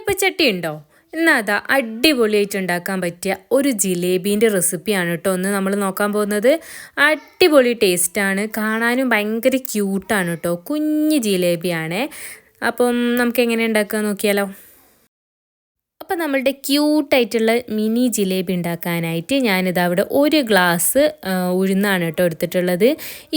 കുഴിയപ്പച്ചട്ടി ഉണ്ടോ? എന്നാൽ അതാ അടിപൊളിയായിട്ട് ഉണ്ടാക്കാൻ പറ്റിയ ഒരു ജിലേബീന്റെ റെസിപ്പിയാണ് കേട്ടോ. ഒന്ന് നമ്മൾ നോക്കാൻ പോകുന്നത് അടിപൊളി ടേസ്റ്റാണ്. കാണാനും ഭയങ്കര ക്യൂട്ടാണ് കേട്ടോ. കുഞ്ഞ് ജിലേബിയാണേ. അപ്പം നമുക്ക് എങ്ങനെ ഉണ്ടാക്കുക നോക്കിയാലോ? അപ്പോൾ നമ്മളുടെ ക്യൂട്ടായിട്ടുള്ള മിനി ജിലേബി ഉണ്ടാക്കാനായിട്ട് ഞാനിത് അവിടെ ഒരു ഗ്ലാസ് ഉഴുന്നാണ് കേട്ടോ എടുത്തിട്ടുള്ളത്.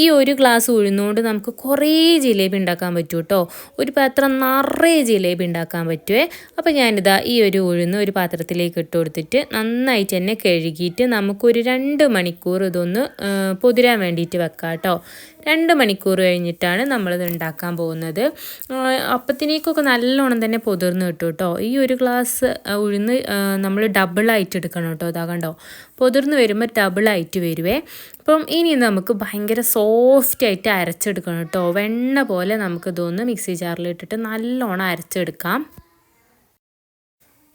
ഈ ഒരു ഗ്ലാസ് ഉഴുന്നുകൊണ്ട് നമുക്ക് കുറേ ജിലേബി ഉണ്ടാക്കാൻ പറ്റും കേട്ടോ. ഒരു പാത്രം നിറയെ ജിലേബി ഉണ്ടാക്കാൻ പറ്റുമേ അപ്പോൾ ഞാനിതാ ഈ ഒരു ഉഴുന്ന് ഒരു പാത്രത്തിലേക്ക് ഇട്ട് കൊടുത്തിട്ട് നന്നായിട്ട് തന്നെ കഴുകിയിട്ട് നമുക്കൊരു രണ്ട് മണിക്കൂർ ഇതൊന്ന് പൊതിരാൻ വേണ്ടിയിട്ട് വെക്കാം കേട്ടോ. രണ്ട് മണിക്കൂർ കഴിഞ്ഞിട്ടാണ് നമ്മളിത് ഉണ്ടാക്കാൻ പോകുന്നത്. അപ്പത്തിനേക്കൊക്കെ നല്ലോണം തന്നെ പൊതിർന്ന് കിട്ടും കേട്ടോ. ഈ ഒരു ഗ്ലാസ് ഉഴുന്ന് നമ്മൾ ഡബിളായിട്ട് എടുക്കണം കേട്ടോ. അതാ കണ്ടോ? പൊതിർന്ന് വരുമ്പോൾ ഡബിളായിട്ട് വരുവേ. അപ്പം ഇനി നമുക്ക് ഭയങ്കര സോഫ്റ്റായിട്ട് അരച്ചെടുക്കണം കേട്ടോ. വെണ്ണ പോലെ നമുക്ക് ഇതൊന്ന് മിക്സി ജാറിലിട്ടിട്ട് നല്ലോണം അരച്ചെടുക്കാം.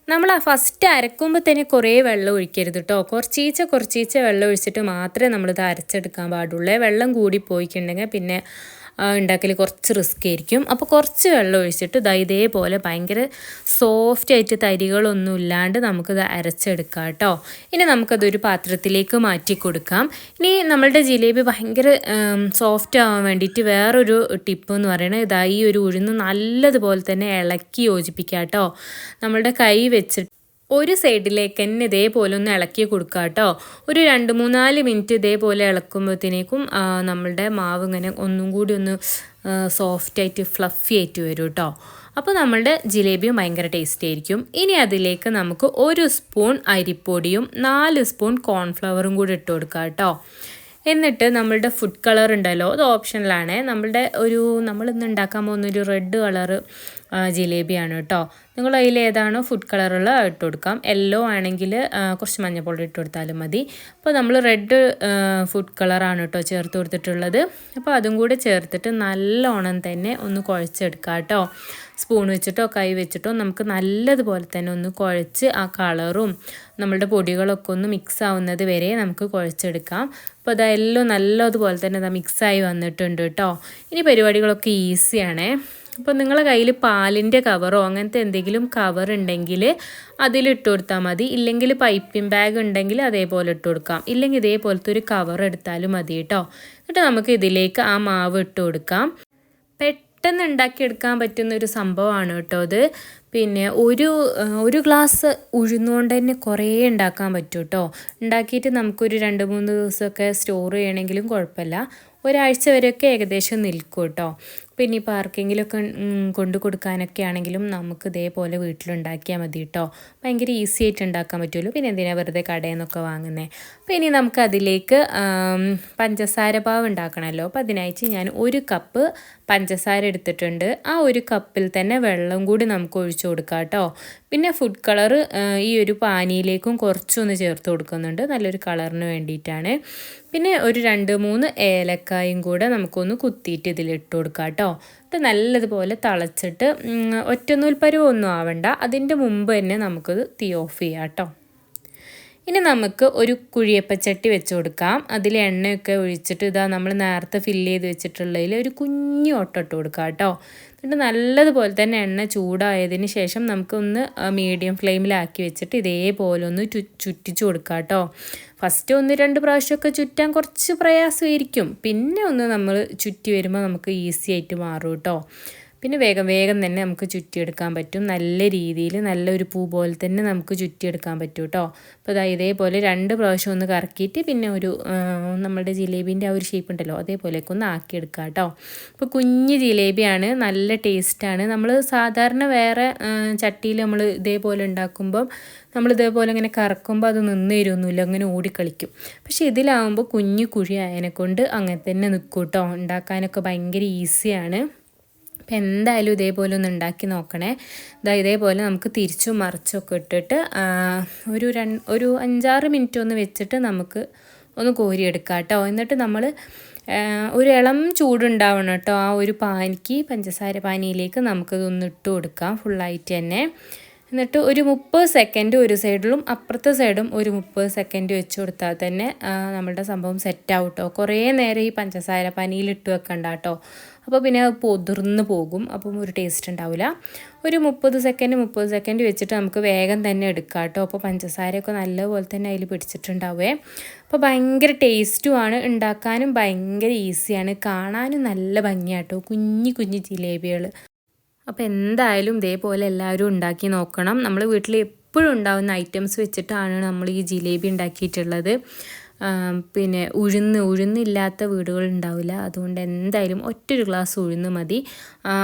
നമ്മൾ ആ ഫസ്റ്റ് അരക്കുമ്പോൾ തന്നെ കുറേ വെള്ളം ഒഴിക്കരുത് കേട്ടോ. കുറച്ചീച്ച കുറച്ചീച്ച വെള്ളം ഒഴിച്ചിട്ട് മാത്രമേ നമ്മളിത് അരച്ചെടുക്കാൻ പാടുള്ളൂ. വെള്ളം കൂടി പോയിട്ടുണ്ടെങ്കിൽ പിന്നെ ഉണ്ടാക്കൽ കുറച്ച് റിസ്ക് ആയിരിക്കും. അപ്പോൾ കുറച്ച് വെള്ളം ഒഴിച്ചിട്ട് ഇതാ ഇതേപോലെ ഭയങ്കര സോഫ്റ്റ് ആയിട്ട് തരികളൊന്നും ഇല്ലാണ്ട് നമുക്കിത് അരച്ചെടുക്കാം കേട്ടോ. ഇനി നമുക്കതൊരു പാത്രത്തിലേക്ക് മാറ്റി കൊടുക്കാം. ഇനി നമ്മളുടെ ജിലേബി ഭയങ്കര സോഫ്റ്റ് ആവാൻ വേണ്ടിയിട്ട് വേറൊരു ടിപ്പ് എന്ന് പറയുന്നത് ഇതാ ഈ ഒരു ഉഴുന്ന് നല്ലതുപോലെ തന്നെ ഇളക്കി യോജിപ്പിക്കാം കേട്ടോ. നമ്മളുടെ കൈ വെച്ചിട്ട് ഒരു സൈഡിലേക്ക് തന്നെ ഇതേപോലെ ഒന്ന് ഇളക്കി കൊടുക്കുക കേട്ടോ. ഒരു രണ്ട് മൂന്നാൽ മിനിറ്റ് ഇതേപോലെ ഇളക്കുമ്പോഴത്തേക്കും നമ്മളുടെ മാവ് ഇങ്ങനെ ഒന്നും കൂടി ഒന്ന് സോഫ്റ്റായിട്ട് ഫ്ലഫി ആയിട്ട് വരും കേട്ടോ. അപ്പോൾ നമ്മളുടെ ജിലേബിയും ഭയങ്കര ടേസ്റ്റി ആയിരിക്കും. ഇനി അതിലേക്ക് നമുക്ക് ഒരു സ്പൂൺ അരിപ്പൊടിയും നാല് സ്പൂൺ കോൺഫ്ലവറും കൂടി ഇട്ട് കൊടുക്കുക കേട്ടോ. എന്നിട്ട് നമ്മളുടെ ഫുഡ് കളർ ഉണ്ടല്ലോ അത് ഓപ്ഷനിലാണ് നമ്മളുടെ ഒരു നമ്മളിന്ന് ഉണ്ടാക്കാൻ പോകുന്ന ഒരു റെഡ് കളറ് ജിലേബിയാണ് കേട്ടോ. നിങ്ങൾ അതിൽ ഏതാണോ ഫുഡ് കളറുള്ള ഇട്ട് കൊടുക്കാം. യെല്ലോ ആണെങ്കിൽ കുറച്ച് മഞ്ഞപ്പൊടി ഇട്ട് കൊടുത്താലും മതി. അപ്പോൾ നമ്മൾ റെഡ് ഫുഡ് കളറാണ് കേട്ടോ ചേർത്ത് കൊടുത്തിട്ടുള്ളത്. അപ്പോൾ അതും കൂടെ ചേർത്തിട്ട് നല്ലോണം തന്നെ ഒന്ന് കുഴച്ചെടുക്കാം കേട്ടോ. സ്പൂൺ വെച്ചിട്ടോ കൈ വെച്ചിട്ടോ നമുക്ക് നല്ലതുപോലെ തന്നെ ഒന്ന് കുഴച്ച് ആ കളറും നമ്മളുടെ പൊടികളൊക്കെ ഒന്ന് മിക്സ് ആവുന്നത് വരെ നമുക്ക് കുഴച്ചെടുക്കാം. അപ്പോൾ അതെല്ലാം നല്ലതുപോലെ തന്നെ അത് മിക്സായി വന്നിട്ടുണ്ട് കേട്ടോ. ഇനി പരിപാടികളൊക്കെ ഈസിയാണേ അപ്പോൾ നിങ്ങളുടെ കയ്യിൽ പാലിന്റെ കവറോ അങ്ങനത്തെ എന്തെങ്കിലും കവർ ഉണ്ടെങ്കിൽ അതിലിട്ട് കൊടുത്താൽ മതി. ഇല്ലെങ്കിൽ പൈപ്പിംഗ് ബാഗ് ഉണ്ടെങ്കിൽ അതേപോലെ ഇട്ട് കൊടുക്കാം. ഇല്ലെങ്കിൽ ഇതേപോലത്തെ ഒരു കവർ എടുത്താലും മതി കേട്ടോ. എന്നിട്ട് നമുക്ക് ഇതിലേക്ക് ആ മാവ് ഇട്ട് കൊടുക്കാം. പെട്ടെന്ന് ഉണ്ടാക്കിയെടുക്കാൻ പറ്റുന്ന ഒരു സംഭവമാണ് കേട്ടോ അത് പിന്നെ ഒരു ഒരു ഗ്ലാസ് ഉഴുന്നുകൊണ്ട് തന്നെ കുറേ ഉണ്ടാക്കാൻ പറ്റും കേട്ടോ. ഉണ്ടാക്കിയിട്ട് നമുക്കൊരു രണ്ട് മൂന്ന് ദിവസമൊക്കെ സ്റ്റോർ ചെയ്യണമെങ്കിലും കുഴപ്പമില്ല. ഒരാഴ്ച വരെയൊക്കെ ഏകദേശം നിൽക്കും കേട്ടോ. പിന്നെ ഇപ്പോൾ ആർക്കെങ്കിലുമൊക്കെ കൊണ്ടു കൊടുക്കാനൊക്കെ ആണെങ്കിലും നമുക്ക് ഇതേപോലെ വീട്ടിലുണ്ടാക്കിയാൽ മതി കേട്ടോ ഭയങ്കര ഈസി ആയിട്ട് ഉണ്ടാക്കാൻ പറ്റുമല്ലോ. പിന്നെ എന്തിനാ വെറുതെ കടയിൽ നിന്നൊക്കെ വാങ്ങുന്നത് അപ്പോൾ ഇനി നമുക്ക് അതിലേക്ക് പഞ്ചസാര പാവ് ഉണ്ടാക്കണമല്ലോ അപ്പോൾ അതിനായിട്ട് ഞാൻ ഒരു കപ്പ് പഞ്ചസാര എടുത്തിട്ടുണ്ട്. ആ ഒരു കപ്പിൽ തന്നെ വെള്ളം കൂടി നമുക്ക് ഒഴിച്ചു കൊടുക്കാം കേട്ടോ പിന്നെ ഫുഡ് കളർ ഈ ഒരു പാനിയിലേക്കും കുറച്ചൊന്ന് ചേർത്ത് കൊടുക്കുന്നുണ്ട്. നല്ലൊരു കളറിന് വേണ്ടിയിട്ടാണ്. പിന്നെ ഒരു രണ്ട് മൂന്ന് ഏലക്കായും കൂടെ നമുക്കൊന്ന് കുത്തിയിട്ട് ഇതിലിട്ട് കൊടുക്കാം കേട്ടോ ഇത് നല്ലതുപോലെ തിളച്ചിട്ട് ഒറ്റനൂൽ പരുവൊന്നും ആവണ്ട. അതിന്റെ മുമ്പ് തന്നെ നമുക്കത് തീ ഓഫ് ചെയ്യാം കേട്ടോ. ഇനി നമുക്ക് ഒരു കുഴിയപ്പച്ചട്ടി വെച്ച് കൊടുക്കാം. അതിൽ എണ്ണയൊക്കെ ഒഴിച്ചിട്ട് ഇതാ നമ്മൾ നേരത്തെ ഫില്ല് ചെയ്ത് വെച്ചിട്ടുള്ളതിൽ ഒരു കുഞ്ഞു ഒട്ടിട്ട് കൊടുക്കാം കേട്ടോ. എന്നിട്ട് നല്ലതുപോലെ തന്നെ എണ്ണ ചൂടായതിന് ശേഷം നമുക്കൊന്ന് മീഡിയം ഫ്ലെയിമിലാക്കി വെച്ചിട്ട് ഇതേപോലെ ഒന്ന് ചു ചുറ്റിച്ചു കൊടുക്കാം കേട്ടോ. ഫസ്റ്റ് ഒന്ന് രണ്ട് പ്രാവശ്യമൊക്കെ ചുറ്റാൻ കുറച്ച് പ്രയാസമായിരിക്കും. പിന്നെ ഒന്ന് നമ്മൾ ചുറ്റി വരുമ്പോൾ നമുക്ക് ഈസി ആയിട്ട് മാറും കേട്ടോ. പിന്നെ വേഗം വേഗം തന്നെ നമുക്ക് ചുറ്റിയെടുക്കാൻ പറ്റും. നല്ല രീതിയിൽ നല്ലൊരു പൂ പോലെ തന്നെ നമുക്ക് ചുറ്റിയെടുക്കാൻ പറ്റും കേട്ടോ അപ്പോൾ ഇതാ ഇതേപോലെ രണ്ട് പ്രാവശ്യം ഒന്ന് കറക്കിയിട്ട് പിന്നെ ഒരു നമ്മുടെ ജിലേബീന്റെ ആ ഒരു ഷേപ്പ് ഉണ്ടല്ലോ അതേപോലെയൊക്കെ ഒന്ന് ആക്കിയെടുക്കാം കേട്ടോ അപ്പോൾ കുഞ്ഞ് ജിലേബിയാണ് നല്ല ടേസ്റ്റാണ് നമ്മൾ സാധാരണ വേറെ ചട്ടിയിൽ നമ്മൾ ഇതേപോലെ ഉണ്ടാക്കുമ്പം നമ്മൾ ഇതേപോലെ ഇങ്ങനെ കറക്കുമ്പോൾ അത് നിന്ന് തരുമൊന്നുമില്ല അങ്ങനെ ഓടിക്കളിക്കും. പക്ഷെ ഇതിലാവുമ്പോൾ കുഞ്ഞു കുഴി ആയതിനെ കൊണ്ട് അങ്ങനെ തന്നെ നിൽക്കും കേട്ടോ ഉണ്ടാക്കാനൊക്കെ ഭയങ്കര ഈസിയാണ് അപ്പം എന്തായാലും ഇതേപോലെ ഒന്ന് ഉണ്ടാക്കി നോക്കണേ. ഇതാ ഇതേപോലെ നമുക്ക് തിരിച്ചും മറിച്ചൊക്കെ ഇട്ടിട്ട് ഒരു രണ്ട് ഒരു അഞ്ചാറ് മിനിറ്റ് ഒന്ന് വെച്ചിട്ട് നമുക്ക് ഒന്ന് കോരിയെടുക്കാം കേട്ടോ. എന്നിട്ട് നമ്മൾ ഒരു ഇളം ചൂടുണ്ടാവണം കേട്ടോ. ആ ഒരു പാനിക്ക് പഞ്ചസാര പാനിയിലേക്ക് നമുക്കിതൊന്ന് ഇട്ട് കൊടുക്കാം. ഫുള്ളായിട്ട് തന്നെ. എന്നിട്ട് ഒരു മുപ്പത് സെക്കൻഡ് ഒരു സൈഡിലും അപ്പുറത്തെ സൈഡും ഒരു മുപ്പത് സെക്കൻഡ് വെച്ച് കൊടുത്താൽ തന്നെ നമ്മളുടെ സംഭവം സെറ്റ് കുറേ നേരം ഈ പഞ്ചസാര പനിയിലിട്ട് വെക്കണ്ട കേട്ടോ അപ്പോൾ പിന്നെ അത് പൊതിർന്ന് പോകും അപ്പം ഒരു ടേസ്റ്റ് ഉണ്ടാവില്ല. ഒരു മുപ്പത് സെക്കൻഡ് മുപ്പത് സെക്കൻഡ് വെച്ചിട്ട് നമുക്ക് വേഗം തന്നെ എടുക്കാം കേട്ടോ അപ്പോൾ പഞ്ചസാരയൊക്കെ നല്ലപോലെ തന്നെ അതിൽ പിടിച്ചിട്ടുണ്ടാവേ. അപ്പോൾ ഭയങ്കര ടേസ്റ്റുമാണ് ഉണ്ടാക്കാനും ഭയങ്കര ഈസിയാണ് കാണാനും നല്ല ഭംഗിയാട്ടോ. കുഞ്ഞു കുഞ്ഞി ജിലേബികൾ. അപ്പോൾ എന്തായാലും ഇതേപോലെ എല്ലാവരും ഉണ്ടാക്കി നോക്കണം. നമ്മൾ വീട്ടിൽ എപ്പോഴും ഉണ്ടാകുന്ന ഐറ്റംസ് വെച്ചിട്ടാണ് നമ്മൾ ഈ ജിലേബി ഉണ്ടാക്കിയിട്ടുള്ളത്. പിന്നെ ഉഴുന്ന് ഉഴുന്നില്ലാത്ത വീടുകൾ ഉണ്ടാവില്ല. അതുകൊണ്ട് എന്തായാലും ഒറ്റൊരു ഗ്ലാസ് ഉഴുന്ന് മതി.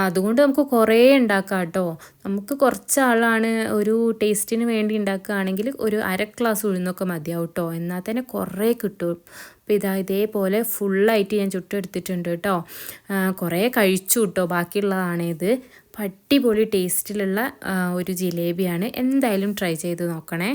അതുകൊണ്ട് നമുക്ക് കുറേ ഉണ്ടാക്കാം കേട്ടോ. നമുക്ക് കുറച്ച് ആളാണ് ഒരു ടേസ്റ്റിന് വേണ്ടി ഉണ്ടാക്കുകയാണെങ്കിൽ ഒരു അര ഗ്ലാസ് ഉഴുന്നൊക്കെ മതിയാവും കേട്ടോ. എന്നാൽ തന്നെ കുറേ കിട്ടും. അപ്പോൾ ഇതാ ഇതേപോലെ ഫുള്ളായിട്ട് ഞാൻ ചുട്ടെടുത്തിട്ടുണ്ട് കേട്ടോ. കുറേ കഴിച്ചു കേട്ടോ. ബാക്കിയുള്ളതാണേത്. അടിപൊളി ടേസ്റ്റിലുള്ള ഒരു ജിലേബിയാണ്. എന്തായാലും ട്രൈ ചെയ്ത് നോക്കണേ.